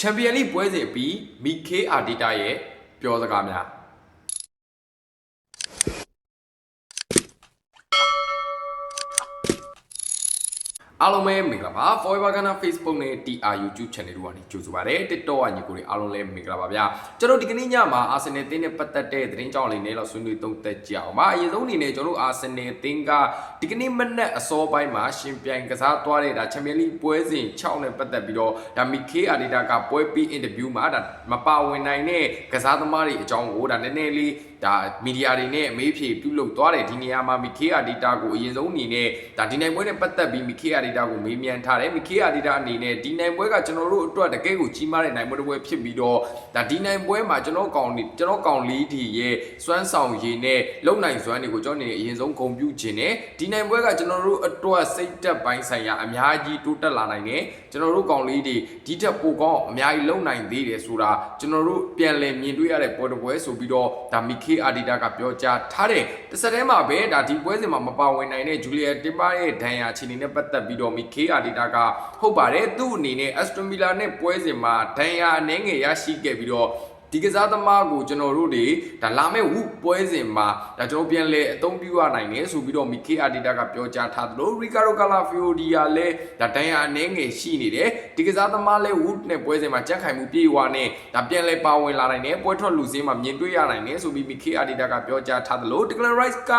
ချန်ပီယံလိပွဲစဉ်အပြီးမီခေအာဒီတာရဲ့ပြောစကားများ အားလုံးပဲမင်္ဂလာပါ Forever Ghana Facebook နဲ့ TR YouTube Channel တို့ကနေကြိုဆိုပါရစေ TikTok ကညီကိုတွေအားလုံးလည်းမင်္ဂလာပါဗျာကျွန်တော်ဒီကနေ့ညမှာ Arsenal တင်းနဲ့ပတ်သက်တဲ့သတင်းကြောင်းလေးနဲ့တော့ဆွေးနွေးသုံးသပ်ကြအောင်ပါအရင်ဆုံးအနေနဲ့ကျွန်တော်တို့ Arsenal တင်းကဒီကနေ့မနက်အစောပိုင်းမှာရှင်ပြိုင်ကစားသွားတဲ့ဒါ Champions League ပွဲစဉ်6နဲ့ပတ်သက်ပြီးတော့ဒါ Mikel Arteta ကပွဲပြီး interview မှာဒါမပါဝင်နိုင်တဲ့ကစားသမားတွေအကြောင်းကိုဒါနည်းနည်းလေးဒါမီဒီယာတွေနဲ့အမေးဖြေပြုလုပ်သွားတယ်ဒီနေရာမှာ Mikel Arteta ကိုအရင်ဆုံးအနေနဲ့ဒါဒီနိုင်ပွဲနဲ့ပတ်သက်ပြီး Mikel Arteta ကိုမေးမြန်းထားတယ် Mikel Arteta အနေနဲ့ဒီနိုင်ပွဲကကျွန်တော်တို့အတွက်တကယ်ကိုကြီးမားတဲ့နိုင်ပွဲတစ်ပွဲဖြစ်ပြီးတော့ဒါဒီနိုင်ပွဲမှာကျွန်တော်ကောင်ကျွန်တော်ကောင်လေးဒီရဲ့စွမ်းဆောင်ရည်နဲ့လုံနိုင်စွမ်းတွေကိုကျွန်တော်အနေနဲ့အရင်ဆုံးဂုဏ်ပြုခြင်းနဲ့ဒီနိုင်ပွဲကကျွန်တော်တို့အတွက်စိတ်သက်ပိုင်းဆိုင်ရာအများကြီးတိုးတက်လာနိုင်တယ်ကျွန်တော်တို့ကောင်လေးတွေဒီထက်ပိုကောင်းအများကြီးလုံနိုင်သေးတယ်ဆိုတာကျွန်တော်တို့ပြန်လည်မြင်တွေ့ရတဲ့ပွဲတစ်ပွဲဆိုပြီးတော့ဒါ Mikel Arteta ကပြောကြားထားတယ်တစ်ဆက်တည်းမှာပဲဒါဒီပွဲစဉ်မှာမပါဝင်နိုင်တဲ့ Julia Timber ရဲ့ဒဏ်ရာအခြေအနေနဲ့ပတ်သက်ပြီးတော့ Mikel Arteta ကဟုတ်ပါတယ်သူ့အနေနဲ့ Aston Villa နဲ့ပွဲစဉ်မှာဒဏ်ရာအနှဲငယ်ရရှိခဲ့ပြီးတော့ ဒီကစားသမားကိုကျွန်တော်တို့တွေဒါလာမဲ့ဝုပွဲစဉ်မှာဒါကျွန်တော်ပြန်လဲအသုံးပြုရနိုင်တယ်ဆိုပြီးတော့ Mikel Arteta ကပြောကြားထားသလို Ricardo Calafiori ကလည်းဒါဒဏ်ရာအနှဲငယ်ရှိနေတယ်ဒီကစားသမားလည်းဝုနဲ့ပွဲစဉ်မှာကြက်ခိုင်မှုပြေဝါနဲ့ဒါပြန်လဲပါဝင်လာနိုင်တယ်ပွဲထွက်လူစင်းမှာမြင်တွေ့ရနိုင်တယ်ဆိုပြီး Mikel Arteta ကပြောကြားထားသလို Declan Rice က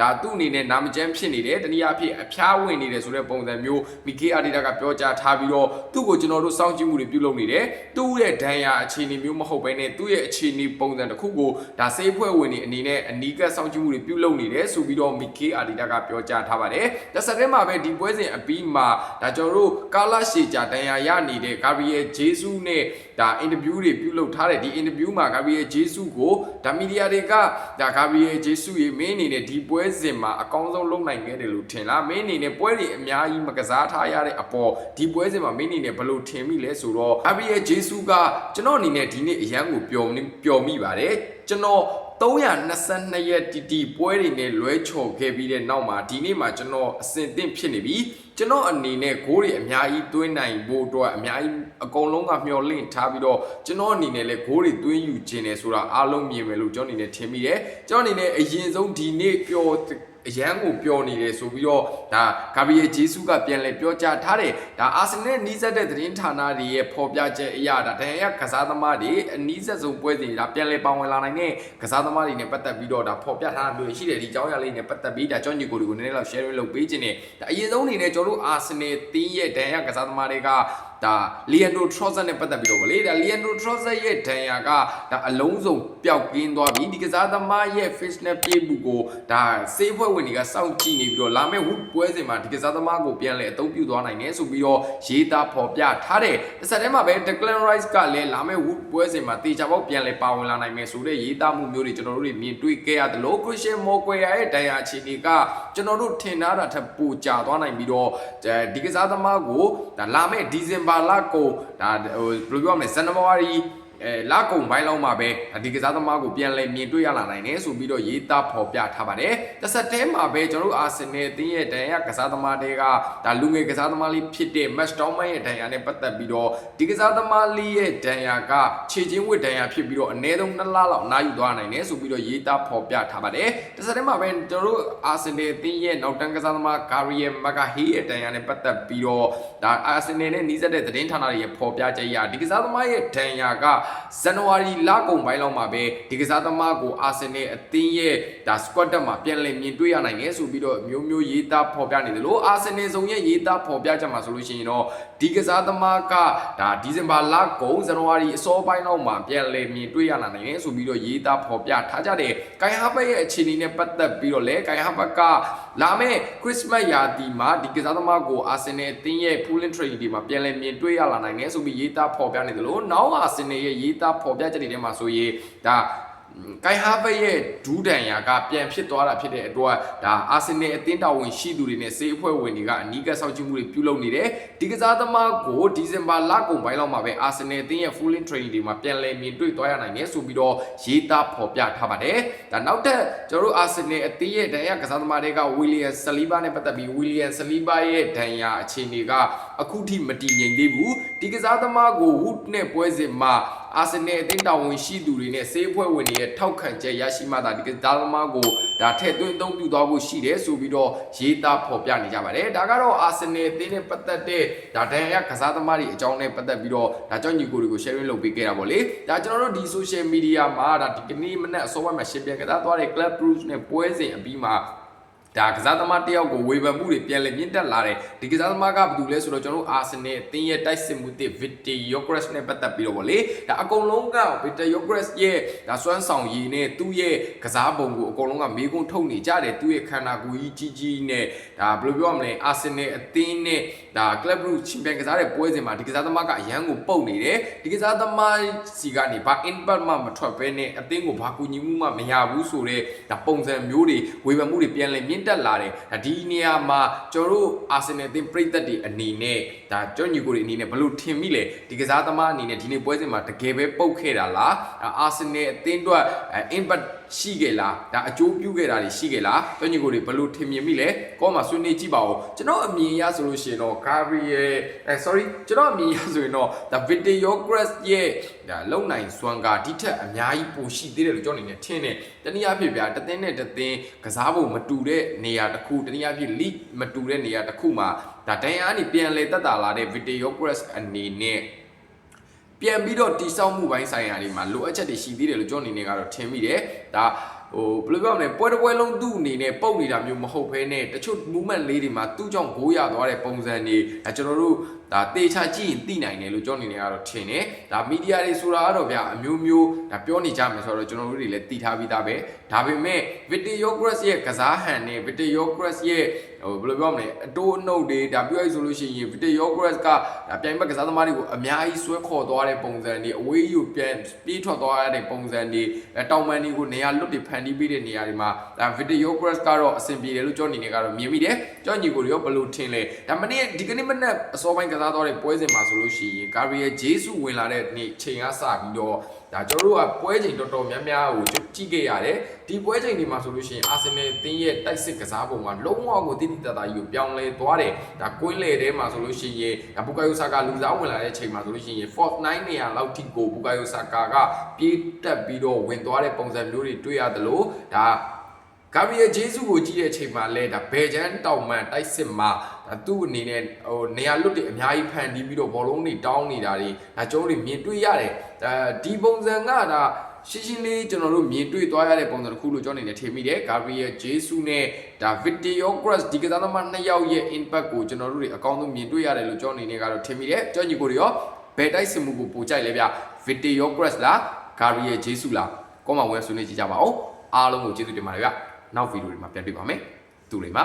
ဒါသူ့အနေနဲ့နာမကျန်းဖြစ်နေတယ်တနည်းအားဖြင့်အဖျားဝင်နေတယ်ဆိုတဲ့ပုံစံမျိုး Mikel Arteta ကပြောကြားထားပြီးတော့သူ့ကိုကျွန်တော်တို့စောင့်ကြည့်မှုတွေပြုလုပ်နေတယ်သူ့ရဲ့ဒဏ်ရာအခြေအနေမျိုးမဟုတ်ဘဲနဲ့သူ့ရဲ့အခြေအနေပုံစံတစ်ခုကိုဒါစေးဖွဲ့ဝင်နေအနေနဲ့အနီးကပ်စောင့်ကြည့်မှုတွေပြုလုပ်နေတယ်ဆိုပြီးတော့ Mikel Arteta ကပြောကြားထားပါတယ်။ဒါစတဲ့မှာပဲဒီပွဲစဉ်အပြီးမှာဒါကျွန်တော်တို့ကာလာရှေဂျာဒဏ်ရာရနေတဲ့ Gabriel Jesus နဲ့ ဒါအင်တာဗျူးတွေပြုလုပ်ထားတယ်ဒီအင်တာဗျူးမှာ Gabriel Jesus ကိုဒါမီဒီယာတွေကဒါ Gabriel Jesus ရေမင်းအနေနဲ့ဒီပွဲစဉ်မှာအကောင်းဆုံးလုပ်နိုင်ခဲ့တယ်လို့ထင်လားမင်းအနေနဲ့ပွဲတွေအများကြီးမကစားထားရတဲ့အပေါ်ဒီပွဲစဉ်မှာမင်းအနေနဲ့ဘယ်လိုထင်မိလဲဆိုတော့ Gabriel Jesus ကကျွန်တော်အနေနဲ့ဒီနေ့အရန်ကိုပျော်ပျော်မိပါတယ် ကျွန်တော်322ရက်တီတီပွဲတွေနဲ့လွဲချော်ခဲ့ပြီးတဲ့နောက်မှာဒီနေ့မှာကျွန်တော်အစင်သင့်ဖြစ်နေပြီကျွန်တော်အနေနဲ့ဂိုးတွေအများကြီးသွင်းနိုင်ဖို့အတွက်အများကြီးအကုန်လုံးကမျှော်လင့်ထားပြီးတော့ကျွန်တော်အနေနဲ့လည်းဂိုးတွေသွင်းယူခြင်းတယ်ဆိုတာအားလုံးမြင်မယ်လို့ကျွန်တော်အနေနဲ့ထင်မိတယ်ကျွန်တော်အနေနဲ့အရင်ဆုံးဒီနေ့ပျော် အရန်ကိုပြောနေတယ်ဆိုပြီးတော့ဒါဂါဘရီယယ်ဂျေဆုကပြန်လဲပြောကြားထားတယ်ဒါအာဆင်နယ်နီးစပ်တဲ့သတင်းဌာနတွေရဲ့ဖော်ပြချက်အရဒါဒန်ရကစားသမားတွေအနီးစပ်ဆုံးပွဲစဉ်ဒါပြန်လဲပါဝင်လာနိုင်တဲ့ကစားသမားတွေနဲ့ပတ်သက်ပြီးတော့ဒါဖော်ပြထားတာမျိုးရှိတယ်ဒီအကြောင်းအရာလေးနဲ့ပတ်သက်ပြီးဒါကြောင့်ညီကိုတွေကိုနည်းနည်းလောက် share လုပ်ပေးခြင်းနဲ့ဒါအရင်ဆုံးအနေနဲ့ကျွန်တော်တို့အာဆင်နယ်တင်းရဲ့ဒန်ရကစားသမားတွေက ဒါလီယန်ဒိုထရော့ဆာနဲ့ပတ်သက်ပြီးတော့ဗလေဒါလီယန်ဒိုထရော့ဆာရဲ့ဒဏ်ရာကဒါအလုံးစုံပျောက်ကင်းသွားပြီဒီကစားသမားရဲ့ fish နဲ့ပြေးမှုကိုဒါစေးဖွဲ့ဝင်တွေကစောင့်ကြည့်နေပြီးတော့လာမယ့်ဝုပွဲစဉ်မှာဒီကစားသမားကိုပြန်လဲအသုံးပြုသွားနိုင်တယ်ဆိုပြီးတော့ရေးသားဖော်ပြထားတယ်တစ်ဆက်တည်းမှာပဲ Declan Rice ကလည်းလာမယ့်ဝုပွဲစဉ်မှာတေချာပေါက်ပြန်လဲပါဝင်လာနိုင်မယ်ဆိုတဲ့ရေးသားမှုမျိုးတွေကျွန်တော်တို့တွေမြင်တွေ့ခဲ့ရတယ်လို့ Christian Moquia ရဲ့ဒဏ်ရာအခြေအနေကကျွန်တော်တို့ထင်ထားတာထက်ပိုကျသွားနိုင်ပြီးတော့ဒီကစားသမားကိုဒါလာမယ့်ဒီဇင်ဘာလကိုဒါဟိုဘယ်လိုပြောမလဲဇန်နဝါရီ အဲလာကုံပိုင်းလောက်မှာပဲဒီကစားသမားကိုပြန်လဲမြင်တွေ့ရလာနိုင်တယ်ဆိုပြီးတော့ရေးသားဖော်ပြထားပါတယ်။တစ်ဆက်တည်းမှာပဲကျွန်တော်တို့အာဆင်နယ်အသင်းရဲ့ဒဏ်ရာကစားသမားတွေကဒါလူငယ်ကစားသမားလေးဖြစ်တဲ့ Match Down ရဲ့ဒဏ်ရာနဲ့ပတ်သက်ပြီးတော့ဒီကစားသမားလေးရဲ့ဒဏ်ရာကခြေချင်းဝစ်ဒဏ်ရာဖြစ်ပြီးတော့အနည်းဆုံး2လလောက်နားယူသွားနိုင်တယ်ဆိုပြီးတော့ရေးသားဖော်ပြထားပါတယ်။တစ်ဆက်တည်းမှာပဲကျွန်တော်တို့အာဆင်နယ်အသင်းရဲ့နောက်တန်းကစားသမား Gabriel Magalhaes ရဲ့ဒဏ်ရာနဲ့ပတ်သက်ပြီးတော့ဒါအာဆင်နယ်နဲ့နှီးစပ်တဲ့သတင်းဌာနတွေရဲ့ဖော်ပြချက်အရဒီကစားသမားရဲ့ဒဏ်ရာကဇန်နဝါရီလကုန်ပိုင်းလောက်မှာပဲဒီကစားသမားကိုအာဆင်နယ်အသင်းရဲ့ဒါ squad တက်မှာပြန်လည်မြင်တွေ့ရနိုင်တယ်ဆိုပြီးတော့မျိုးမျိုးရေးသားဖော်ပြနေတယ်လို့အာဆင်နယ်ဆောင်ရဲ့ရေးသားဖော်ပြချက်မှာဆိုလို့ရှိရင်တော့ဒီကစားသမားကဒါဒီဇင်ဘာလကုန်ဇန်နဝါရီအစောပိုင်းလောက်မှာပြန်လည်မြင်တွေ့ရနိုင်တယ်ဆိုပြီးတော့ရေးသားဖော်ပြထားကြတယ်။ကိုင်ဟာဘတ်ရဲ့အခြေအနေနဲ့ပတ်သက်ပြီးတော့လေကိုင်ဟာဘတ်ကလာမယ့်ခရစ်စမတ်ရာသီမှာဒီကစားသမားကိုအာဆင်နယ်အသင်းရဲ့ pooling training ဒီမှာပြန်လည်မြင်တွေ့ရလာနိုင်တယ်ဆိုပြီးရေးသားဖော်ပြနေတယ်လို့နောက်အာဆင်နယ်ရဲ့ရေးသားဖော်ပြချက်တွေထဲမှာဆိုရင်ဒါ ကိုင်ဟာဘတ်ရဲ့ဒူးဒန်ယာကပြန်ဖြစ်သွားတာဖြစ်တဲ့အတွက်ဒါအာဆင်နယ်အသင်းတော်ဝင်ရှိသူတွေနဲ့စေးအဖွဲ့ဝင်တွေကအနီးကပ်ဆောက်ကြည့်မှုတွေပြုလုပ်နေတယ်ဒီကစားသမားကိုဒီဇင်ဘာလကုန်ပိုင်းလောက်မှာပဲအာဆင်နယ်အသင်းရဲ့ full training တွေမှာပြန်လည်မြင်တွေ့သွားရနိုင်တယ်ဆိုပြီးတော့ရေးသားဖော်ပြထားပါတယ်ဒါနောက်ထပ်ကျွန်တော်တို့အာဆင်နယ်အသင်းရဲ့ဒန်ယာကစားသမားတွေကဝီလီယံဆလီဘာနဲ့ပတ်သက်ပြီးဝီလီယံဆလီဘာရဲ့ဒန်ယာအခြေအနေကအအခုထိမတည်ငြိမ်သေးဘူးဒီကစားသမားကိုဝုဒ်နဲ့ပွဲစဉ်မှာအာဆင်နယ်အသင်းတာဝန်ရှိသူတွေနဲ့စေးဖွဲ့ဝင်တွေရဲ့ထောက်ခံချက်ရရှိမှသာဒီကစားသမားကိုဒါထည့်သွင်းအသုံးပြုသွားဖို့ရှိတယ်ဆိုပြီးတော့ရေးသားဖော်ပြနေကြပါတယ်ဒါကတော့အာဆင်နယ်အသင်းနဲ့ပတ်သက်တဲ့ဒါဒဏ်ရာကစားသမားတွေအကြောင်းနဲ့ပတ်သက်ပြီးတော့ဒါကြောင့်ညီကိုတွေကို sharing လုပ်ပေးခဲ့တာပေါ့လေဒါကျွန်တော်တို့ဒီ social media မှာဒါဒီကနေ့မနေ့အစောပိုင်းမှာရှင်းပြခဲ့တာသွားတဲ့ Club Bruce နဲ့ပွဲစဉ်အပြီးမှာ ဒါကစားသမားတယောက်ကိုဝေဖန်မှုတွေပြန်လည်မြင့်တက်လာတယ်ဒီကစားသမားကဘာလုပ်လဲဆိုတော့ကျွန်တော်တို့အာဆင်နယ်အသင်းရဲ့တိုက်စစ်မှုတစ် Victor Yokres နဲ့ပတ်သက်ပြီးတော့ဗောလေဒါအကုန်လုံးက Victor Yokres ရဲ့ဒါစွမ်းဆောင်ရည်နဲ့သူ့ရဲ့ကစားပုံကိုအကုန်လုံးကမေးခွန်းထုတ်နေကြတယ်သူ့ရဲ့ခန္ဓာကိုယ်ကြီးကြီးကြီးနဲ့ဒါဘယ်လိုပြောရမလဲအာဆင်နယ်အသင်းနဲ့ဒါ Club Brugge ချန်ပီယံကစားတဲ့ပွဲစဉ်မှာဒီကစားသမားကအရန်ကိုပုတ်နေတယ်ဒီကစားသမားစီကနေဘာ input မှမထွက်ဘဲနဲ့အသင်းကိုဘာကူညီမှုမှမရဘူးဆိုတော့ဒါပုံစံမျိုးတွေဝေဖန်မှုတွေပြန်လည်မြင့်တက်လာတယ်ဒါဒီနေရာမှာကျွန်တော်တို့အာဆင်နယ်အသင်းပြည်သက်တွေအနေနဲ့ဒါကျွန်တော်ညီကိုတွေအနေနဲ့ဘယ်လိုထင်မိလဲဒီကစားသမားအနေနဲ့ဒီနေ့ပွဲစဉ်မှာတကယ်ပဲပုတ်ခဲ့တာလားအာဆင်နယ်အသင်းအတွက် input ရှိခဲ့လားဒါအကျိုးပြုခဲ့တာတွေရှိခဲ့လားတွညီကိုတွေဘယ်လိုထင်မြင်မိလဲကောမှာဆွေးနွေးကြည့်ပါဦးကျွန်တော်အမြင်အရဆိုလို့ရှိရင်တော့ Gabriel အဲ sorry ကျွန်တော်အမြင်အရဆိုရင်တော့ဒါ Video Grass ရဲ့ဒါလုံနိုင်စွမ်းကဒီထက်အများကြီးပိုရှိသေးတယ်လို့ကျွန်တော်အနေနဲ့ထင်တယ်တနည်းအားဖြင့်ဗျာတသင်းနဲ့တသင်းကစားဖို့မတူတဲ့နေရာတစ်ခုတနည်းအားဖြင့် league မတူတဲ့နေရာတစ်ခုမှာဒါတန်ရာကနေပြန်လဲတက်တာလာတဲ့ Video Grass အနေနဲ့ ပြန်ပြီးတော့တိစောက်မှုပိုင်းဆိုင်ရာတွေမှာလိုအပ်ချက်တွေရှိသေးတယ်လို့ကျွန်တော်အနေနဲ့ကတော့ထင်မိတယ်ဒါဟိုဘယ်လိုပြောမလဲပွဲတစ်ပွဲလုံးသူ့အနေနဲ့ပုတ်နေတာမျိုးမဟုတ်ဘဲနဲ့တချို့ movement လေးတွေမှာသူ့ကြောင့်ဂိုးရသွားတဲ့ပုံစံတွေအဲကျွန်တော်တို့ ဒါတေချာကြည့်ရင်သိနိုင်တယ်လို့ကျွန်တော်အနေနဲ့ကတော့ထင်တယ်ဒါမီဒီယာတွေဆိုတာကတော့ဗျာအမျိုးမျိုးဒါပြောနေကြမယ်ဆိုတော့ကျွန်တော်တို့တွေလည်းသိထားပြီးသားပဲဒါပေမဲ့ Video Grass ရဲ့ကစားဟန်နဲ့ Video Grass ရဲ့ဟိုဘယ်လိုပြောမလဲအတိုးအနှုတ်တွေဒါပြောရဆိုလို့ရှိရင် Video Grass ကဒါပြိုင်ဘက်ကစားသမားတွေကိုအများကြီးဆွဲခေါ်သွားတဲ့ပုံစံတွေအဝေးယူပြန်ပြေးထွက်သွားရတဲ့ပုံစံတွေတောင်ပန်တွေကိုနေရာလွတ်တွေဖန်တီးပေးတဲ့နေရာတွေမှာဒါ Video Grass ကတော့အဆင်ပြေတယ်လို့ကျွန်တော်အနေနဲ့ကတော့မြင်မိတယ်ကျွန်တော်ညီကိုတွေရောဘယ်လိုထင်လဲဒါမနေ့ဒီကနေ့မနေ့အစောပိုင်းကစားသွားတဲ့ပွဲစဉ်မှာဆိုလို့ရှိရင် Gabriel Jesus ဝင်လာတဲ့နေ့ချိန်ကစပြီးတော့ဒါကျွန်တော်တို့ကပွဲချိန်တော်တော်များများကိုကြည့်ခဲ့ရတယ်ဒီပွဲချိန်တွေမှာဆိုလို့ရှိရင်အာဆင်နယ်အသင်းရဲ့တိုက်စစ်ကစားပုံကလုံးဝကိုတိတိတတ်တာကြီးကိုပြောင်းလဲသွားတယ်ဒါကွင်းလေထဲမှာဆိုလို့ရှိရင်ဒါဘူကာယိုဆာကာလူစားဝင်လာတဲ့ချိန်မှာဆိုလို့ရှိရင် fourth 9နေရာလောက်ထိကိုဘူကာယိုဆာကာကပြေးတက်ပြီးတော့ဝင်သွားတဲ့ပုံစံမျိုးတွေတွေ့ရတယ်လို့ဒါ ဂါဘရီယယ်ဂျေဆုကိုကြည့်တဲ့အချိန်မှာလဲဒါဘယ်ချန်တောင်မန်တိုက်စစ်မှာဒါသူ့အနေနဲ့ဟိုနေရာလွတ်တွေအများကြီးဖန်တီးပြီးတော့ဘောလုံးတွေတောင်းနေတာတွေဒါကျုံးတွေမြင်တွေ့ရတယ်ဒါဒီပုံစံကဒါရှင်းရှင်းလေးကျွန်တော်တို့မြင်တွေ့သွားရတဲ့ပုံစံတစ်ခုလို့ကျွန်တော်အနေနဲ့ထင်မိတယ်ဂါဘရီယယ်ဂျေဆုနဲ့ဒါ Video Grass ဒီကစားသမားနှစ်ယောက်ရဲ့ impact ကိုကျွန်တော်တို့တွေအကောင်းဆုံးမြင်တွေ့ရတယ်လို့ကျွန်တော်အနေနဲ့ကတော့ထင်မိတယ်ကျွန်တော်ညီကိုတွေရောဘယ်တိုက်စစ်မှုကိုပိုကြိုက်လဲဗျ Video Grass လားဂါဘရီယယ်ဂျေဆုလားကောမဝင်ဆွေးနွေးကြည့်ကြပါဦးအားလုံးကိုကျေးဇူးတင်ပါတယ်ဗျ နောက်ဗီဒီယိုတွေမှာပြန်တွေ့ပါမယ်သူတွေမှာ